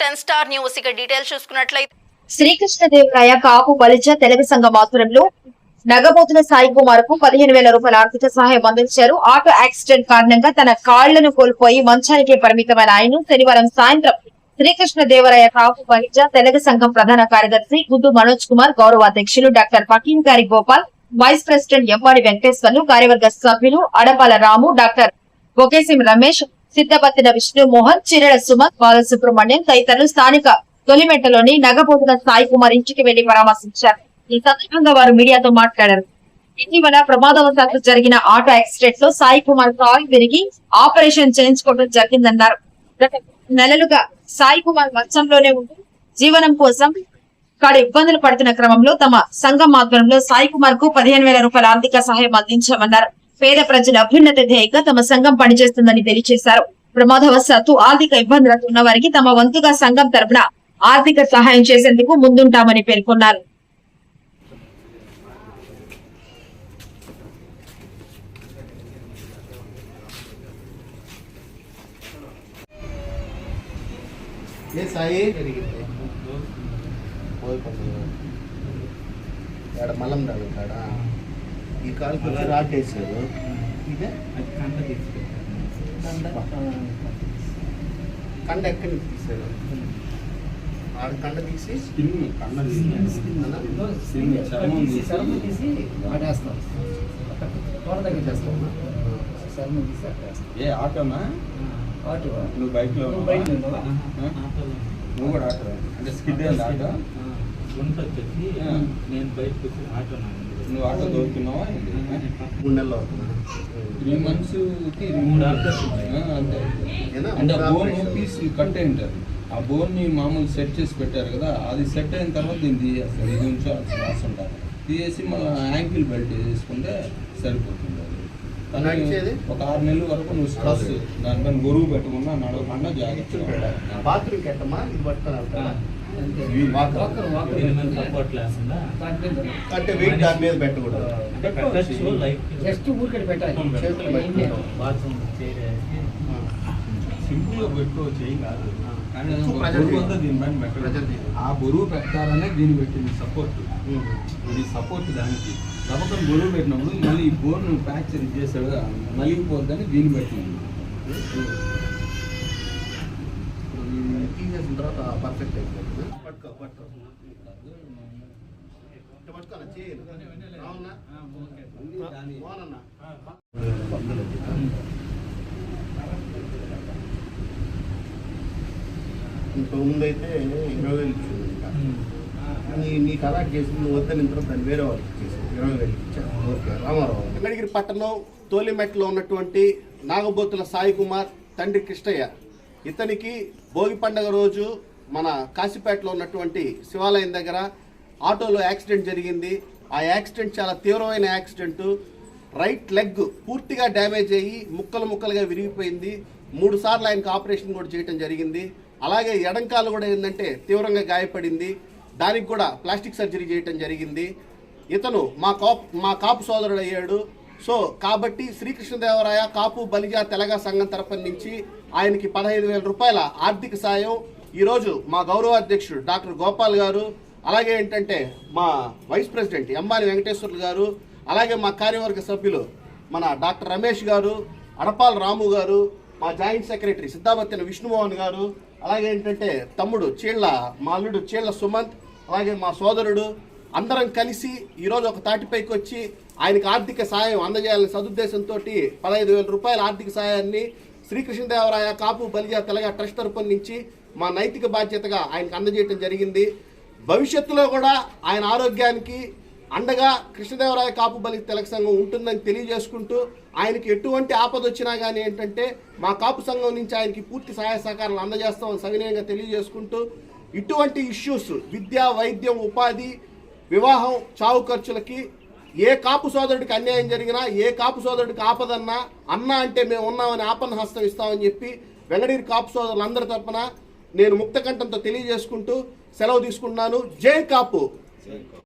Ten star news. ఇక details చూసుకున్నట్లయితే శ్రీకృష్ణదేవరాయ కాపు బలిజ తెలుగు సంఘం ఆధ్వర్యంలో నగబోతుల సాయి కుమార్కు పదిహేను వేల రూపాయల ఆర్థిక సహాయం అందించారు. ఆటో యాక్సిడెంట్ కారణంగా తన కాళ్ళను కోల్పోయి మంచానికే పరిమితమైన ఆయన శనివారం సాయంత్రం శ్రీకృష్ణదేవరాయ కాపు బలిజ తెలుగు సంఘం ప్రధాన కార్యదర్శి గుడ్డు మనోజ్ కుమార్ గౌరవ అధ్యక్షులు డాక్టర్ పకీం గారి గోపాల్ వైస్ ప్రెసిడెంట్ ఎంపాడి వెంకటేశ్వర్లు కార్యవర్గ సభ్యులు అడపాల రాము డాక్టర్ బొకేసిం రమేష్ సిద్ధపత్తిన విష్ణు మోహన్ చిరడ సుమన్ బాలసుబ్రహ్మణ్యం తదితరులు స్థానిక తొలిమెట్టలోని నగబోతుల సాయి కుమార్ ఇంటికి వెళ్ళి పరామర్శించారు. ఈ సందర్భంగా వారు మీడియాతో మాట్లాడారు. ఇటీవల ప్రమాదవశాత్తు జరిగిన ఆటో యాక్సిడెంట్లో సాయి కుమార్ కాలు విరిగి ఆపరేషన్ చేయించుకోవడం జరిగిందన్నారు. గత నెలలుగా సాయి కుమార్ మంచంలోనే ఉంటూ జీవనం కోసం కాడ ఇబ్బందులు పడుతున్న క్రమంలో తమ సంఘం ఆధ్వర్యంలో సాయి కుమార్కు పదిహేను వేల రూపాయల ఆర్థిక సహాయం అందించామన్నారు. పేద ప్రజల అభ్యున్నత ధ్యేయంగా తమ సంఘం పనిచేస్తుందని తెలియజేశారు ప్రమాదవశాత్తు ఆర్థిక ఇబ్బందులకు ఉన్న వారికి తమ వంతుగా సంఘం తరపున ఆర్థిక సహాయం చేసేందుకు ముందుంటామని పేర్కొన్నారు. ఏ సాయి? పోయి మల్లం ఈ కాలుకి వచ్చి రాటేసాడు ఇదే? కండ ఎక్కడి నుంచి తీసాడు ఆడ కండ తీసి? చర్మం తీసి వాడేస్తాం తోట దగ్గర చేస్తాం చర్మం తీసి ఏ ఆటోనా? వాటి నువ్వు బైక్లో నువ్వు కూడా ఆటో అంటే స్కిడ్ ఆటో? గుంట వచ్చేసి. నేను బయటకు వచ్చి ఆటో నువ్వు ఆటో దొరుకుతున్నావా మూడు నెలలు అవుతుంది. త్రీ మంత్స్కి మూడు ఆటోస్ అంతే? అంటే బోన్. పీస్ కట్ అయి ఉంటారు ఆ బోన్ని మామూలు సెట్ చేసి పెట్టారు కదా అది సెట్ అయిన తర్వాత దీన్ని తీయేస్తారు ఇది ఉంచాల్సిన అవసరం ఉంటారు తీసేసి మళ్ళీ యాంకిల్ బెల్ట్ వేసుకుంటే సరిపోతుంది అది? ఒక ఆరు నెలల వరకు నువ్వు స్ట్రెస్ దానిపైన గొరువు పెట్టకుండా నడవకుండా జాగ్రత్తగా ఉండాలి. బాత్రూమ్కి ఎట్టమ్మా ఇది పట్టుకొని అంటే వెయిట్ దాని మీద పెట్టకూడదు. జస్ట్ పెట్టాలి. చేతులు పెట్టుకుంటాం. బాత్రూమ్ చేరేసి సింపుల్గా పెట్టుకోవచ్చు ఏం కాదు. ఆ. బరువు పెట్టాలనే దీన్ని పెట్టింది సపోర్ట్. ఇది సపోర్ట్ దానికి. నమ్మకం బరువు పెట్టినప్పుడు మళ్ళీ ఈ బోన్ ఫ్రాక్చర్ చేసాడు నలిగిపోద్దని దీన్ని పెట్టింది. తీసేసిన తర్వాత పర్ఫెక్ట్ అయిపోతుంది. పట్టుకో పట్టుకో. ఇంకో ముందైతే ఇరవై వేలు ఇచ్చింది ఇంకా. నీ నీకు అలాట్ చేసి నువ్వు వద్దని తర్వాత దాన్ని వేరే వాళ్ళకి ఇచ్చేసి ఇరవై వేలు ఇచ్చాను ఓకే రామారావు. వెంకటగిరి పట్టణం తోలిమెట్లో ఉన్నటువంటి నాగబోతుల సాయి కుమార్ తండ్రి కృష్ణయ్య. ఇతనికి భోగి పండగ రోజు మన కాశీపేటలో ఉన్నటువంటి శివాలయం దగ్గర ఆటోలో యాక్సిడెంట్ జరిగింది. ఆ యాక్సిడెంట్ చాలా తీవ్రమైన యాక్సిడెంట్. రైట్ లెగ్ పూర్తిగా డ్యామేజ్ అయ్యి ముక్కలు ముక్కలుగా విరిగిపోయింది. మూడు సార్లు ఆయనకు ఆపరేషన్ కూడా చేయటం జరిగింది. అలాగే ఎడంకాలు కూడా ఏంటంటే తీవ్రంగా గాయపడింది. దానికి కూడా ప్లాస్టిక్ సర్జరీ చేయటం జరిగింది. ఇతను మా కాపు మా కాపు సోదరుడు అయ్యాడు. సో కాబట్టి శ్రీకృష్ణదేవరాయ కాపు బలిజ తెలగ సంఘం తరఫు నుంచి ఆయనకి పదహైదు వేల రూపాయల ఆర్థిక సాయం. ఈరోజు మా గౌరవ అధ్యక్షుడు డాక్టర్ గోపాల్ గారు అలాగే ఏంటంటే మా వైస్ ప్రెసిడెంట్ ఎంబాని వెంకటేశ్వర్లు గారు అలాగే మా కార్యవర్గ సభ్యులు మన డాక్టర్ రమేష్ గారు అడపాల్ రాము గారు మా జాయింట్ సెక్రటరీ సిద్ధాపత్తిన విష్ణుమోహన్ గారు అలాగే ఏంటంటే తమ్ముడు చీళ్ళ మా అల్లుడు చీళ్ళ సుమంత్ అలాగే మా సోదరుడు అందరం కలిసి ఈరోజు ఒక తాటిపైకి వచ్చి ఆయనకి ఆర్థిక సాయం అందజేయాలని సదుద్దేశంతో పదహైదు వేల రూపాయల ఆర్థిక సాయాన్ని శ్రీకృష్ణదేవరాయ కాపు బలిజా తెలగ ట్రస్ట్ తరపున నుంచి మా నైతిక బాధ్యతగా ఆయనకు అందజేయటం జరిగింది. భవిష్యత్తులో కూడా ఆయన ఆరోగ్యానికి అండగా కృష్ణదేవరాయ కాపు బలి తెలక సంఘం ఉంటుందని తెలియజేసుకుంటూ ఆయనకి ఎటువంటి ఆపద వచ్చినా కానీ ఏంటంటే మా కాపు సంఘం నుంచి ఆయనకి పూర్తి సహాయ సహకారాలు అందజేస్తామని సవినయంగా తెలియజేసుకుంటూ ఇటువంటి ఇష్యూస్ విద్య వైద్యం ఉపాధి వివాహం చావు ఖర్చులకి ఏ కాపు సోదరుడికి అన్యాయం జరిగినా ఏ కాపు సోదరుడికి ఆపదన్నా అన్న అంటే మేము ఉన్నామని ఆపన్న హస్తం ఇస్తామని చెప్పి వెంగడీరి కాపు సోదరులందరి తరపున నేను ముక్త కంఠంతో తెలియజేసుకుంటూ సెలవు తీసుకుంటున్నాను. జై కాపు.